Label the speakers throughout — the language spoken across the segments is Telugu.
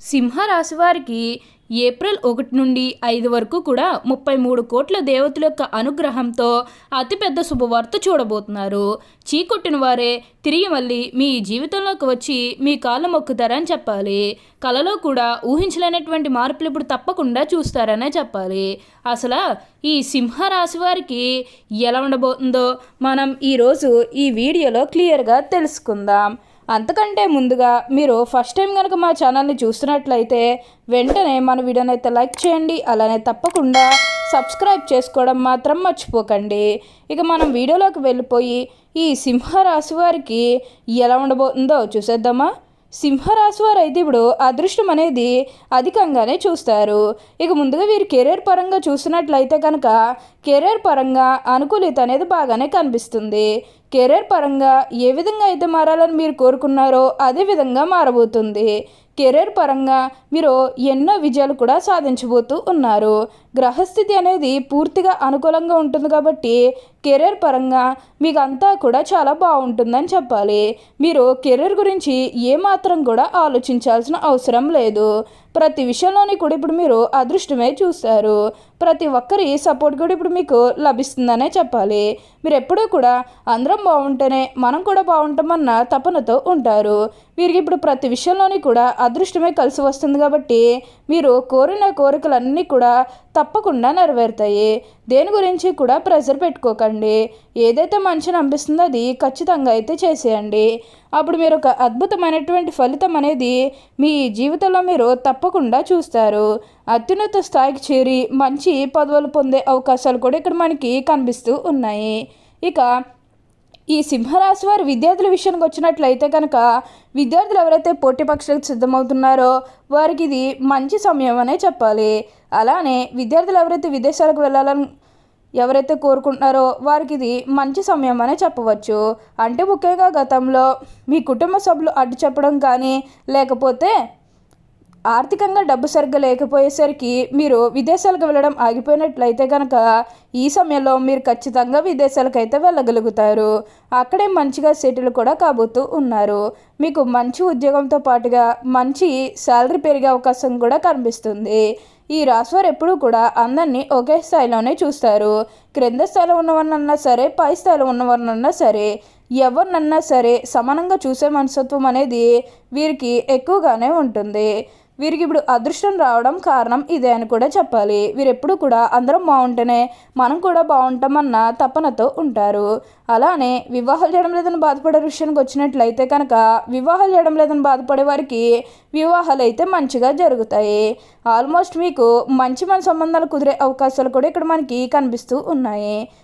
Speaker 1: సింహరాశి వారికి ఏప్రిల్ ఒకటి నుండి ఐదు వరకు కూడా ముప్పై మూడు కోట్ల దేవతల యొక్క అనుగ్రహంతో అతిపెద్ద శుభవార్త చూడబోతున్నారు. చీకొట్టిన వారే తిరిగి మళ్ళీ మీ జీవితంలోకి వచ్చి మీ కాళ్ళు మొక్కుతారని చెప్పాలి. కలలో కూడా ఊహించలేనటువంటి మార్పులు ఇప్పుడు తప్పకుండా చూస్తారనే చెప్పాలి. అసలు ఈ సింహరాశి వారికి ఎలా ఉండబోతుందో మనం ఈరోజు ఈ వీడియోలో క్లియర్గా తెలుసుకుందాం. అంతకంటే ముందుగా మీరు ఫస్ట్ టైం కనుక మా ఛానల్ని చూస్తున్నట్లయితే వెంటనే మన వీడియోని అయితే లైక్ చేయండి అలానే తప్పకుండా సబ్స్క్రైబ్ చేసుకోవడం మాత్రం మర్చిపోకండి. ఇక మనం వీడియోలోకి వెళ్ళిపోయి ఈ సింహరాశి వారికి ఎలా ఉండబోతుందో చూసేద్దామా? సింహరాశి వారు అయితే ఇప్పుడు అదృష్టం అనేది అధికంగానే చూస్తారు. ఇక ముందుగా వీరు కెరీర్ పరంగా చూసినట్లయితే కనుక కెరీర్ పరంగా అనుకూలిత అనేది బాగానే కనిపిస్తుంది. కెరీర్ పరంగా ఏ విధంగా అయితే మారాలని మీరు కోరుకున్నారో అదే విధంగా మారబోతుంది. కెరీర్ పరంగా మీరు ఎన్నో విజయాలు కూడా సాధించబోతూ ఉన్నారు. గ్రహస్థితి అనేది పూర్తిగా అనుకూలంగా ఉంటుంది కాబట్టి కెరీర్ పరంగా మీకు అంతా కూడా చాలా బాగుంటుందని చెప్పాలి. మీరు కెరీర్ గురించి ఏమాత్రం కూడా ఆలోచించాల్సిన అవసరం లేదు. ప్రతి విషయంలోని కూడా ఇప్పుడు మీరు అదృష్టమే చూస్తారు ప్రతి ఒక్కరి సపోర్ట్ కూడా ఇప్పుడు మీకు లభిస్తుందనే చెప్పాలి. మీరు ఎప్పుడూ కూడా అందరం బాగుంటేనే మనం కూడా బాగుంటామన్న తపనతో ఉంటారు. వీరికి ఇప్పుడు ప్రతి విషయంలోని కూడా అదృష్టమే కలిసి వస్తుంది కాబట్టి మీరు కోరిన కోరికలన్నీ కూడా తప్పకుండా నెరవేరుతాయి. దేని గురించి కూడా ప్రెజర్ పెట్టుకోకండి. ఏదైతే మంచిని అనిపిస్తుందో అది ఖచ్చితంగా అయితే చేసేయండి. అప్పుడు మీరు ఒక అద్భుతమైనటువంటి ఫలితం అనేది మీ జీవితంలో మీరు తప్పకుండా చూస్తారు. అత్యున్నత స్థాయికి చేరి మంచి పదవులు పొందే అవకాశాలు కూడా ఇక్కడ మనకి కనిపిస్తూ ఉన్నాయి. ఇక ఈ సింహరాశి వారి విద్యార్థుల విషయానికి వచ్చినట్లయితే కనుక విద్యార్థులు ఎవరైతే పోటీ పక్షులకు సిద్ధమవుతున్నారో వారికి ఇది మంచి సమయం అనే చెప్పాలి. అలానే విద్యార్థులు ఎవరైతే విదేశాలకు వెళ్ళాలని ఎవరైతే కోరుకుంటున్నారో వారికి ఇది మంచి సమయం అనే చెప్పవచ్చు. అంటే ముఖ్యంగా గతంలో మీ కుటుంబ సభ్యులు అడ్డు చెప్పడం కానీ లేకపోతే ఆర్థికంగా డబ్బు సరిగ్గా లేకపోయేసరికి మీరు విదేశాలకు వెళ్ళడం ఆగిపోయినట్లయితే కనుక ఈ సమయంలో మీరు ఖచ్చితంగా విదేశాలకు అయితే వెళ్ళగలుగుతారు. అక్కడే మంచిగా సెటిల్ కూడా కాబోతూ ఉన్నారు. మీకు మంచి ఉద్యోగంతో పాటుగా మంచి శాలరీ పెరిగే అవకాశం కూడా కనిపిస్తుంది. ఈ రాశివారు ఎప్పుడూ కూడా అందరినీ ఒకే స్థాయిలోనే చూస్తారు. క్రింద స్థాయిలో ఉన్నవారినన్నా సరే పై స్థాయిలో ఉన్నవారినన్నా సరే ఎవరినన్నా సరే సమానంగా చూసే మనస్తత్వం అనేది వీరికి ఎక్కువగానే ఉంటుంది. వీరికి ఇప్పుడు అదృష్టం రావడం కారణం ఇదే అని కూడా చెప్పాలి. వీరెప్పుడు కూడా అందరం బాగుంటేనే మనం కూడా బాగుంటామన్న తపనతో ఉంటారు. అలానే వివాహాలు చేయడం లేదని బాధపడే విషయానికి వచ్చినట్లయితే కనుక వివాహాలు చేయడం లేదని బాధపడే వారికి వివాహాలు అయితే మంచిగా జరుగుతాయి. ఆల్మోస్ట్ మీకు మంచి మన సంబంధాలు కుదిరే అవకాశాలు కూడా ఇక్కడ మనకి కనిపిస్తూ ఉన్నాయి.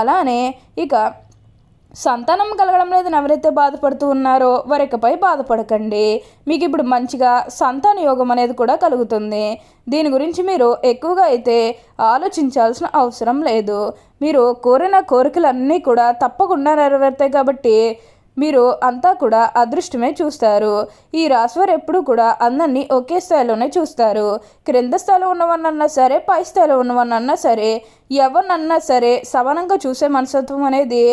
Speaker 1: అలానే ఇక సంతానం కలగడం లేదని ఎవరైతే బాధపడుతూ ఉన్నారో వారికపై బాధపడకండి. మీకు ఇప్పుడు మంచిగా సంతాన యోగం అనేది కూడా కలుగుతుంది. దీని గురించి మీరు ఎక్కువగా అయితే ఆలోచించాల్సిన అవసరం లేదు. మీరు కోరిన కోరికలన్నీ కూడా తప్పకుండా నెరవేరుతాయి కాబట్టి మీరు అంతా కూడా అదృష్టమే చూస్తారు. ఈ రాశివారు ఎప్పుడు కూడా అందరినీ ఒకే స్థాయిలోనే చూస్తారు. క్రింద స్థాయిలో ఉన్నవన్నన్నా సరే పై స్థాయిలో ఉన్నవన్నన్నా సరే ఎవరినన్నా సరే సమానంగా చూసే మనస్తత్వం అనేది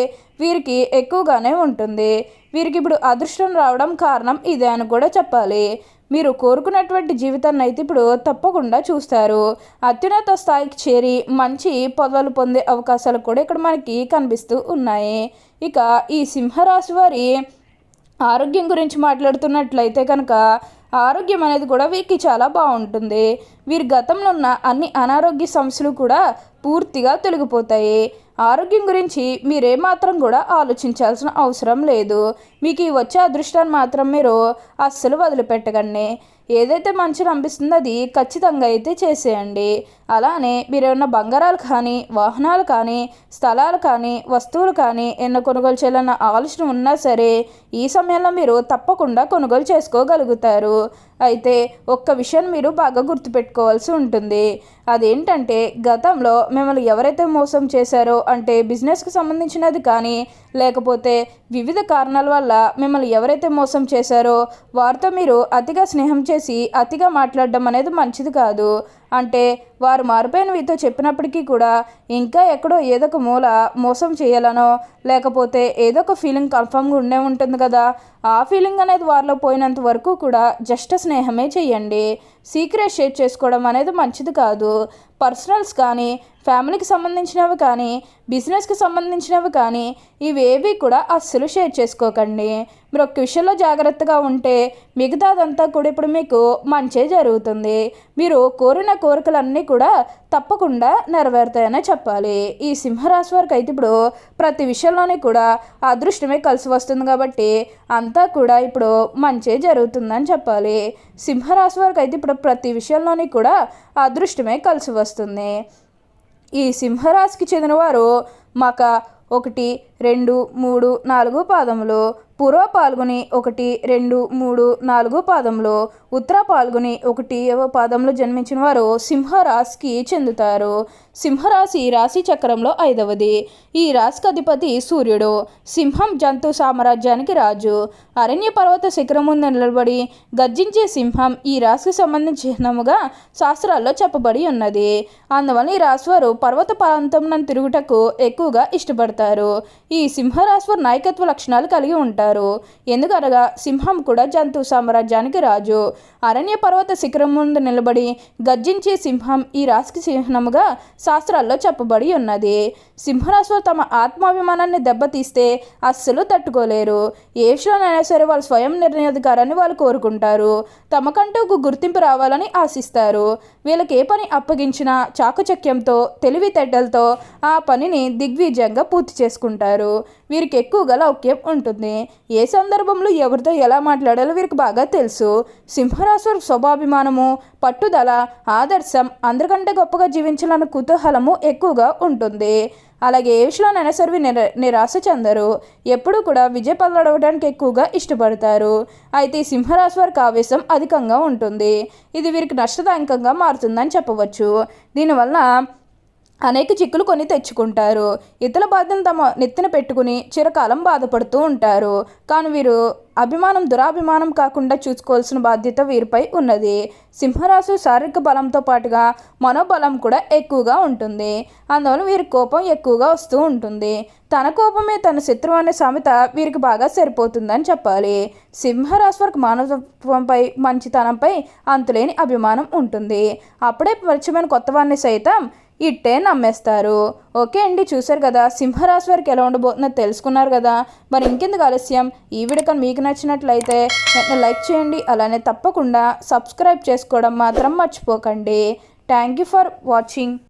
Speaker 1: వీరికి ఎక్కువగానే ఉంటుంది. వీరికి ఇప్పుడు అదృష్టం రావడం కారణం ఇదే అని కూడా చెప్పాలి. మీరు కోరుకున్నటువంటి జీవితాన్ని అయితే ఇప్పుడు తప్పకుండా చూస్తారు. అత్యున్నత స్థాయికి చేరి మంచి పదవులు పొందే అవకాశాలు కూడా ఇక్కడ మనకి కనిపిస్తూ ఉన్నాయి. ఇక ఈ సింహరాశి వారి ఆరోగ్యం గురించి మాట్లాడుతున్నట్లయితే కనుక ఆరోగ్యం అనేది కూడా వీరికి చాలా బాగుంటుంది. వీరి గతంలో ఉన్న అన్ని అనారోగ్య సమస్యలు కూడా పూర్తిగా తొలగిపోతాయి. ఆరోగ్యం గురించి మీరేమాత్రం కూడా ఆలోచించాల్సిన అవసరం లేదు. మీకు ఈ వచ్చే అదృష్టాన్ని మాత్రం మీరు అస్సలు వదిలిపెట్టకండి. ఏదైతే మంచి అనిపిస్తుందో అది ఖచ్చితంగా అయితే చేసేయండి. అలానే మీరు ఏమన్నా బంగారాలు కానీ వాహనాలు కానీ స్థలాలు కానీ వస్తువులు కానీ ఎన్న కొనుగోలు చేయాలన్న ఆలోచన ఉన్నా సరే ఈ సమయంలో మీరు తప్పకుండా కొనుగోలు చేసుకోగలుగుతారు. అయితే ఒక్క విషయం మీరు బాగా గుర్తుపెట్టుకోవాల్సి ఉంటుంది. అదేంటంటే గతంలో మిమ్మల్ని ఎవరైతే మోసం చేశారో అంటే బిజినెస్కి సంబంధించినది కానీ లేకపోతే వివిధ కారణాల వల్ల మిమ్మల్ని ఎవరైతే మోసం చేశారో వారితో మీరు అతిగా స్నేహం చేసి అతిగా మాట్లాడడం అనేది మంచిది కాదు. అంటే వారు మారిపోయిన మీతో చెప్పినప్పటికీ కూడా ఇంకా ఎక్కడో ఏదో ఒక మూల మోసం చేయాలనో లేకపోతే ఏదో ఒక ఫీలింగ్ కన్ఫామ్గా ఉండే ఉంటుంది కదా. ఆ ఫీలింగ్ అనేది వారిలో పోయినంత వరకు కూడా జస్ట్ స్నేహమే చేయండి. సీక్రెట్ షేర్ చేసుకోవడం అనేది మంచిది కాదు. పర్సనల్స్ కానీ ఫ్యామిలీకి సంబంధించినవి కానీ బిజినెస్కి సంబంధించినవి కానీ ఇవేవి కూడా అస్సలు షేర్ చేసుకోకండి. మీరు ఒక విషయంలో జాగ్రత్తగా ఉంటే మిగతాదంతా కూడా ఇప్పుడు మీకు మంచే జరుగుతుంది. మీరు కోరిన కోరికలన్నీ కూడా తప్పకుండా నెరవేరుతాయనే చెప్పాలి. ఈ సింహరాశి వారికి అయితే ఇప్పుడు ప్రతి విషయంలోనే కూడా అదృష్టమే కలిసి వస్తుంది కాబట్టి అంతా కూడా ఇప్పుడు మంచే జరుగుతుందని చెప్పాలి. సింహరాశి వారికి అయితే ఇప్పుడు ప్రతి విషయంలోని కూడా అదృష్టమే కలిసి వస్తుంది. ఈ సింహరాశికి చెందినవారు మక ఒకటి రెండు మూడు నాలుగు పాదములు పూర్వ పాల్గొని ఒకటి రెండు మూడు నాలుగు పాదంలో ఉత్తర పాల్గొని ఒకటి పాదంలో జన్మించిన వారు సింహరాశికి చెందుతారు. సింహరాశి రాశి చక్రంలో ఐదవది. ఈ రాశికి అధిపతి సూర్యుడు. సింహం జంతు సామ్రాజ్యానికి రాజు. అరణ్య పర్వత శిఖరం ముందు నిలబడి గర్జించే సింహం ఈ రాశికి సంబంధించినముగా శాస్త్రాల్లో చెప్పబడి ఉన్నది. అందువల్ల ఈ రాశివారు పర్వత ప్రాంతం తిరుగుటకు ఎక్కువగా ఇష్టపడతారు. ఈ సింహరాశివారు నాయకత్వ లక్షణాలు కలిగి ఉంటారు. ఎందుకనగా సింహం కూడా జంతు సామ్రాజ్యానికి రాజు. అరణ్య పర్వత శిఖరం ముందు నిలబడి గర్జించే సింహం ఈ రాశికి చిహ్నముగా శాస్త్రాల్లో చెప్పబడి ఉన్నది. సింహరాశులు తమ ఆత్మాభిమానాన్ని దెబ్బతీస్తే అస్సలు తట్టుకోలేరు. ఏ విషయంలోనైనా సరే వాళ్ళు స్వయం నిర్ణయాధికారాన్ని వాళ్ళు కోరుకుంటారు. తమకంటూ ఒక గుర్తింపు రావాలని ఆశిస్తారు. వీళ్ళకి ఏ పని అప్పగించినా చాకచక్యంతో తెలివితేటలతో ఆ పనిని దిగ్విజయంగా పూర్తి చేసుకుంటారు. వీరికి ఎక్కువగా లౌక్యం ఉంటుంది. ఏ సందర్భంలో ఎవరితో ఎలా మాట్లాడాలో వీరికి బాగా తెలుసు. సింహరాశి స్వభాభిమానము పట్టుదల ఆదర్శం అందరికంటే గొప్పగా జీవించాలన్న కుతూహలము ఎక్కువగా ఉంటుంది. అలాగే ఏ విషయంలోనైనా సరే నిర నిరాశ చెందరు. ఎప్పుడూ కూడా విజయ పల్లడవడానికి ఎక్కువగా ఇష్టపడతారు. అయితే సింహరాశి వారికి ఆవేశం అధికంగా ఉంటుంది. ఇది వీరికి నష్టదాయకంగా మారుతుందని చెప్పవచ్చు. దీనివల్ల అనేక చిక్కులు కొని తెచ్చుకుంటారు. ఇతర బాధ్యతను తమ నెత్తిన పెట్టుకుని చిరకాలం బాధపడుతూ ఉంటారు. కానీ వీరు అభిమానం దురాభిమానం కాకుండా చూసుకోవాల్సిన బాధ్యత వీరిపై ఉన్నది. సింహరాశి శారీరక బలంతో పాటుగా మనోబలం కూడా ఎక్కువగా ఉంటుంది. అందువల్ల వీరి కోపం ఎక్కువగా వస్తూ ఉంటుంది. తన కోపమే తన శత్రువు అనే సామెత వీరికి బాగా సరిపోతుందని చెప్పాలి. సింహరాశి వరకు మానవత్వంపై మంచితనంపై అంతులేని అభిమానం ఉంటుంది. అప్పుడే పరిచయమైన కొత్త వారిని సైతం ఇట్టే నమ్మేస్తారు. ఓకే అండి చూశారు కదా సింహరాశి వారికి ఎలా ఉండబోతుందో తెలుసుకున్నారు కదా. మరి ఇంకెందుకు ఆలస్యం? ఈ వీడియో మీకు నచ్చినట్లయితే లైక్ చేయండి అలానే తప్పకుండా సబ్స్క్రైబ్ చేసుకోవడం మాత్రం మర్చిపోకండి. Thank you for watching.